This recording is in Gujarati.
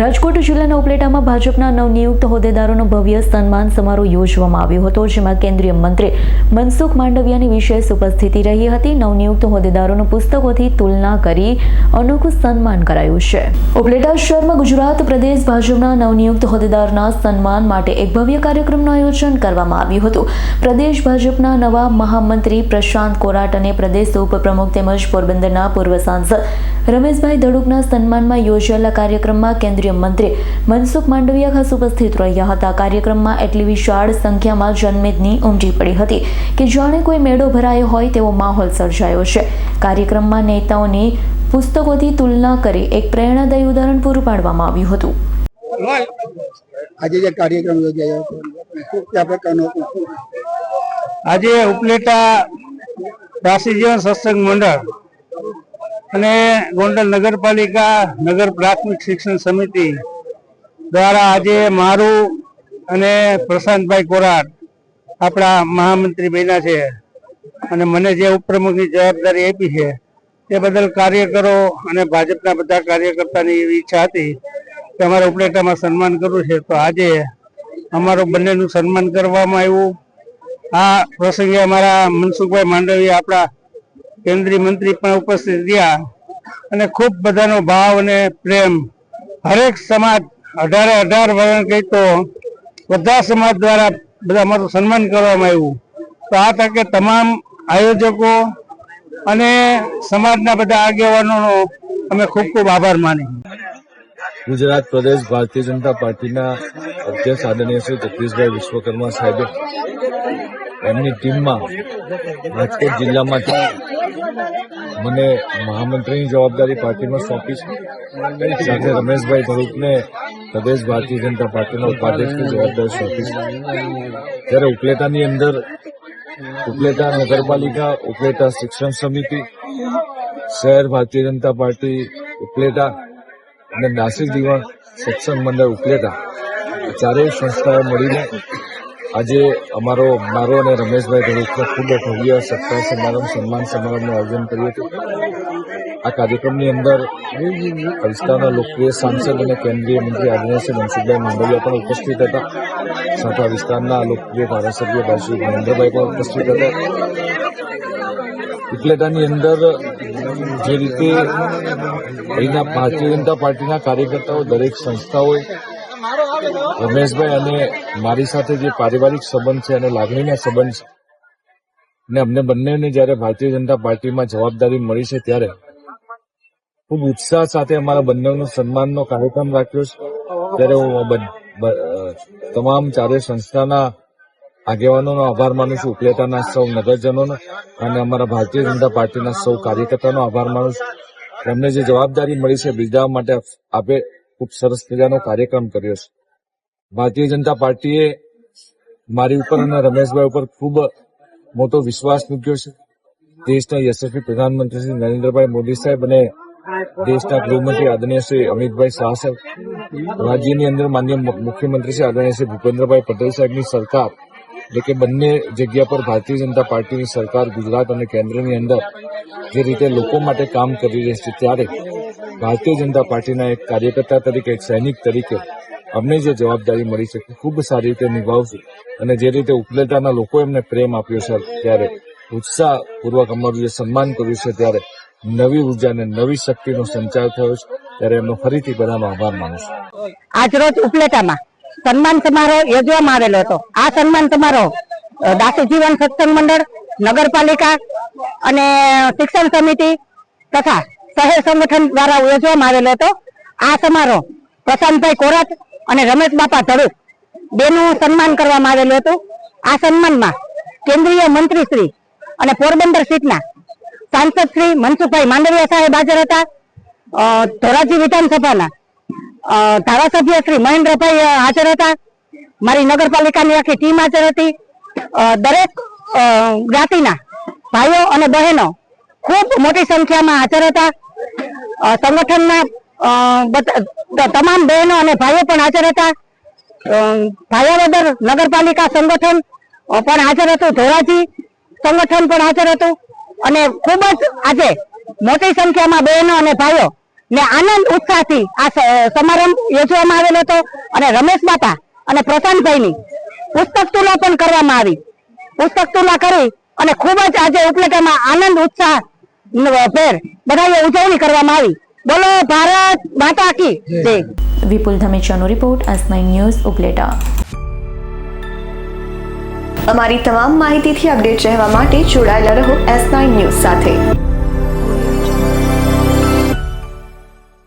રાજકોટ જિલ્લાના ઉપલેટામાં ભાજપના નવનિયુક્ત હોદ્દેદારોનો ભવ્ય સન્માન સમારોહ યોજવામાં આવ્યો હતો, જેમાં કેન્દ્રીય મંત્રી મનસુખ માંડવિયાની વિશેષ ઉપસ્થિતિ રહી હતી. નવનિયુક્ત હોદ્દેદારોનો પુસ્તકોથી તુલના કરી અનોખું સન્માન કરાયું છે. ઉપલેટા શહેરમાં ગુજરાત પ્રદેશ ભાજપના નવનિયુક્ત હોદ્દેદારના સન્માન માટે એક ભવ્ય કાર્યક્રમનું આયોજન કરવામાં આવ્યું હતું. પ્રદેશ ભાજપના નવા મહામંત્રી પ્રશાંત કોરાટ અને પ્રદેશ ઉપપ્રમુખ તેમજ પોરબંદરના પૂર્વ સાંસદ રમેશભાઈ ધડુકના સન્માનમાં યોજાયેલા કાર્યક્રમમાં કેન્દ્રીય મંત્રી મનસુખ માંડવિયા ખાસ ઉપસ્થિત રહ્યા હતા. કાર્યક્રમમાં એટલી વિશાળ સંખ્યામાં જનમેદની ઉમટી પડી હતી કે જાણે કોઈ મેળો ભરાયો હોય તેવો માહોલ સર્જાયો છે. કાર્યક્રમમાં નેતાઓની પુસ્તકોથી તુલના કરી એક પ્રેરણાદાયી ઉદાહરણ પૂરું પાડવામાં આવ્યું હતું. આજે જે કાર્યક્રમ યોજાયો હતો કયા પ્રકારનો આજે ઉપલેટા રાશિ જીવન સત્સંગ મંડળ અને ગોંડલ નગરપાલિકા નગર પ્રાથમિક શિક્ષણ સમિતિ દ્વારા આજે મારું અને પ્રશાંતભાઈ કોરાટ આપણા મહામંત્રી બન્યા છે. અને મને જે ઉપપ્રમુખની જવાબદારી આપી છે તે બદલ કાર્યકરો અને ભાજપના બધા કાર્યકર્તાની એવી ઈચ્છા હતી કે અમારે ઉપલેટામાં સન્માન કરવું છે. તો આજે અમારું બંનેનું સન્માન કરવામાં આવ્યું. આ પ્રસંગે અમારા મનસુખભાઈ માંડવી આપણા કેન્દ્રીય મંત્રી પણ ઉપસ્થિત રહ્યા અને ખૂબ બધાનો ભાવ અને પ્રેમ. હરેક સમાજ અઢારે અઢાર વર્ણ કહી તો બધા સમાજ દ્વારા બધા અમારું સન્માન કરવામાં આવ્યું. તો આ તકે તમામ આયોજકો અને સમાજના બધા આગેવાનોનો અમે ખૂબ ખૂબ આભાર માની ગુજરાત પ્રદેશ ભારતીય જનતા પાર્ટીના અધ્યક્ષ આદરણીય શ્રી જગદીશભાઈ વિશ્વકર્મા સાહેબે એમની ટીમમાં રાજકોટ જિલ્લામાંથી મને મહામંત્રીની જવાબદારી પાર્ટીમાં સોંપી છે. સાથે રમેશભાઈ ભરૂપને પ્રદેશ ભારતીય જનતા પાર્ટીના ઉપાધ્યક્ષની જવાબદારી સોંપી છે. ત્યારે ઉપલેટાની અંદર ઉપલેટા નગરપાલિકા, ઉપલેટા શિક્ષણ સમિતિ, શહેર ભારતીય જનતા પાર્ટી, ઉપલેટા અને નાસિક દીવા સત્સંગ મંડળ ઉપલેટા ચારેય સંસ્થાઓ મળીને આજે અમારો, મારો અને રમેશભાઈ ધડુકનો ખૂબ ભવ્ય સત્કાર સમારંભ, સન્માન સમારંભનું આયોજન કર્યું હતું. આ કાર્યક્રમની અંદર વિસ્તારના લોકપ્રિય સાંસદ અને કેન્દ્રીય મંત્રી આદરણીય શ્રી મનસુખભાઈ માંડવિયા પણ ઉપસ્થિત હતા. સાથે વિસ્તારના લોકપ્રિય ધારાસભ્ય ભાઈ શ્રી મહેન્દ્રભાઈ પણ ઉપસ્થિત હતા. ઉપલેટાની અંદર જે રીતે અહીંના ભારતીય જનતા પાર્ટીના કાર્યકર્તાઓ, દરેક સંસ્થાઓએ રમેશભાઈ અને મારી સાથે જે પારિવારિક સંબંધ છે અને લાગણીના સંબંધ છે, ને અમને બંનેને જ્યારે ભારતીય જનતા પાર્ટીમાં જવાબદારી મળી છે ત્યારે ખૂબ ઉત્સાહ સાથે અમારા બંનેનો સન્માનનો કાર્યક્રમ રાખ્યો છે. ત્યારે હું તમામ ચારે સંસ્થાના આગેવાનોનો આભાર માનું છું, ઉપલેટાના સૌ નગરજનોનો અને અમારા ભારતીય જનતા પાર્ટીના સૌ કાર્યકર્તાનો આભાર માનું છું. એમને જે જવાબદારી મળી છે, બીજા માટે આપે ખૂબ સરસ મજાનો કાર્યક્રમ કર્યો છે. ભારતીય જનતા પાર્ટીએ મારી ઉપર અને રમેશભાઈ ઉપર ખૂબ મોટો વિશ્વાસ મૂક્યો છે. દેશના યશસ્વી પ્રધાનમંત્રી શ્રી નરેન્દ્રભાઈ મોદી સાહેબ અને દેશના ગૃહમંત્રી આદરણીય શ્રી અમિતભાઈ શાહ સાહેબ, રાજ્યની અંદર માન્ય મુખ્યમંત્રી શ્રી આદરણીય શ્રી ભૂપેન્દ્રભાઈ પટેલ સાહેબની સરકાર, એટલે કે બંને જગ્યા પર ભારતીય જનતા પાર્ટીની સરકાર ગુજરાત અને કેન્દ્રની અંદર જે રીતે લોકો માટે કામ કરી રહી છે ત્યારે ભારતીય જનતા પાર્ટીના એક કાર્યકર્તા તરીકે, એક સૈનિક તરીકે અમને જે જવાબદારી મળી છે, ખૂબ સારી રીતે નિભાવશું. અને જે રીતે ઉપલેટાના લોકો એમને પ્રેમ આપ્યો છે, ત્યારે ઉત્સાહપૂર્વક અમારું જે સન્માન કર્યું છે, ત્યારે નવી ઊર્જા અને નવી શક્તિનો સંચાર થયો છે, ત્યારે એમનો ફરીથી બધાનો આભાર માનું છું. આજરોજ ઉપલેટામાં સન્માન સમારોહ યોજવામાં આવેલો હતો. આ સન્માન સમારોહ દાસી જીવન સત્સંગ મંડળ, નગરપાલિકા અને શિક્ષણ સમિતિ તથા શહેર સંગઠન દ્વારા યોજવામાં આવેલો હતો. આ સમારોહ પ્રશાંતભાઈ કોરાટ અને રમેશ બાપા ધડુક બેનું સન્માન કરવામાં આવેલું હતું. આ સન્માનમાં કેન્દ્રીય મંત્રી શ્રી અને પોરબંદર સીટના સાંસદ શ્રી મનસુખભાઈ માંડવિયા સાહેબ હાજર હતા. ધોરાજી વિધાનસભાના ધારાસભ્ય શ્રી મહેન્દ્રભાઈ હાજર હતા. મારી નગરપાલિકાની આખી ટીમ હાજર હતી. દરેક જ્ઞાતિના ભાઈઓ અને બહેનો ખૂબ મોટી સંખ્યામાં હાજર હતા. સંગઠનના તમામ બહેનો અને ભાઈઓ પણ હાજર હતા. ભાયાવદર નગરપાલિકા સંગઠન પણ હાજર હતું. ધોરાજી સંગઠન પણ હાજર હતું. અને ખૂબ જ આજે મોટી સંખ્યામાં બહેનો અને ભાઈઓ ને આનંદ ઉત્સાહથી આ સમારંભ યોજવામાં આવેલો હતો. અને રમેશ બાપા અને પ્રશાંતભાઈની પુસ્તક તુલા પણ કરવામાં આવી. પુસ્તક તુલા કરી અને ખૂબ જ આજે ઉપલેટામાં આનંદ, ઉત્સાહ ભેર બધાએ ઉજવણી કરવામાં આવી. બોલો ભારત માતા કી જય. Vipul ધમેચાનો report S nine news Upleta. અમારી તમામ માહિતીથી અપડેટ રહેવા માટે જોડાયેલા રહો એસ નાઇન ન્યૂઝ સાથે.